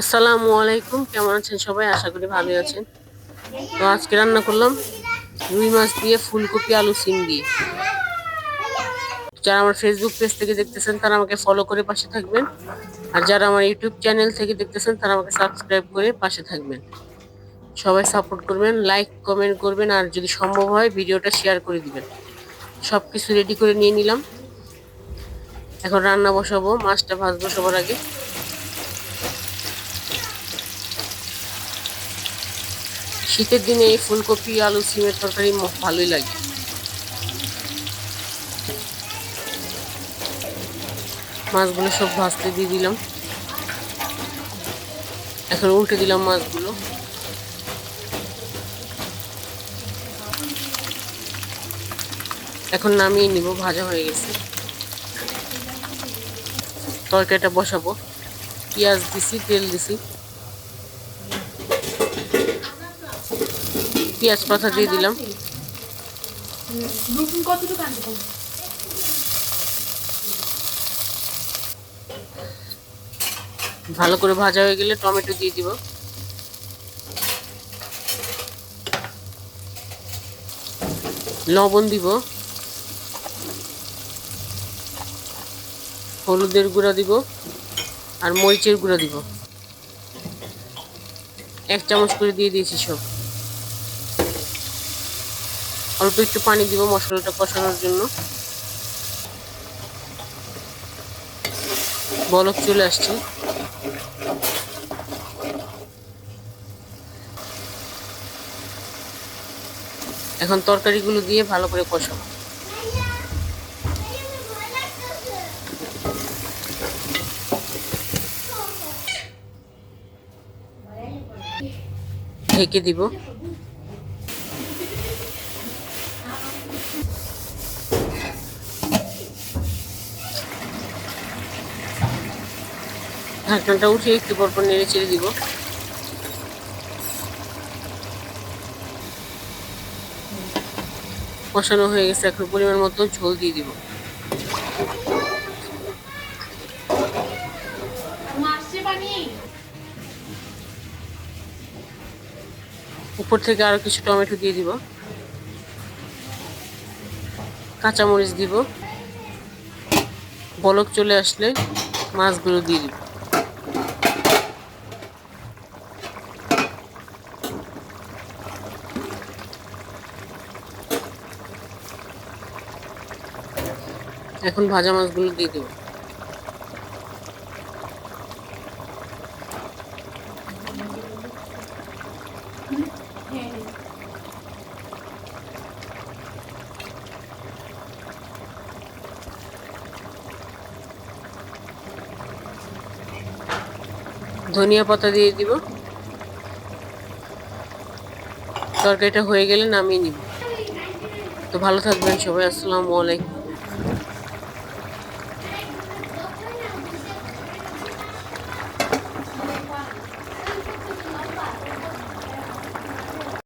আসসালামু আলাইকুম। কেমন আছেন সবাই? আশা করি ভালো আছেন। তো আজকে রান্না করলাম রুই মাছ দিয়ে ফুলকপি, আলু, সিম দিয়ে। যারা আমার ফেসবুক পেজ থেকে দেখতেছেন, তারা আমাকে ফলো করে পাশে থাকবেন। আর যারা আমার ইউটিউব চ্যানেল থেকে দেখতেছেন, তারা আমাকে সাবস্ক্রাইব করে পাশে থাকবেন। সবাই সাপোর্ট করবেন লাইক কমেন্ট করবেন, আর যদি সম্ভব হয়, ভিডিওটা শেয়ার করে দিবেন। সব কিছু রেডি করে নিয়ে নিলাম। এখন রান্না বসাবো, মাছটা ভাজবো সবার আগে। শীতের দিনে এই ফুলকপি, আলু, সিমের তরকারি ভালোই লাগে। মাছগুলো সব ভাজতে দিয়ে দিলাম। এখন উল্টে দিলাম মাছগুলো। এখন নামিয়ে নিব, ভাজা হয়ে গেছে। তরকারিটা বসাবো। পেঁয়াজ দিছি, তেল দিছি। পেঁয়াজ পাতা দিয়ে দিলাম? ভালো করে ভাজা হয়ে গেলে টমেটো দিয়ে দিব। লবণ দিব। হলুদের গুঁড়া দিব আর মরিচের গুঁড়া দিব। এক চামচ করে দিয়ে দিয়েছি সব। অল্প একটু পানি দিব মশলাটা কষানোর জন্য। বলক চলে আসছে। এখন তরকারিগুলো দিয়ে ভালো করে কষাবো। ঢেকে দিব। ঢাকনাটা উঠিয়ে একটু পর পর নেড়ে চেড়ে দিব। কষানো হয়ে গেছে, এখন পরিমাণ মতো ঝোল দিয়ে দিব। উপর থেকে আরও কিছু টমেটো দিয়ে দিব। কাঁচামরিচ দিব। বলক চলে আসলে মাছগুলো দিয়ে দিব। এখন ভাজা মাছগুলো দিয়ে দেবো। ধনিয়া পাতা দিয়ে দিব। তরকারিটা হয়ে গেলে নামিয়ে নিব। তো ভালো থাকবেন সবাই, আসসালামু আলাইকুম।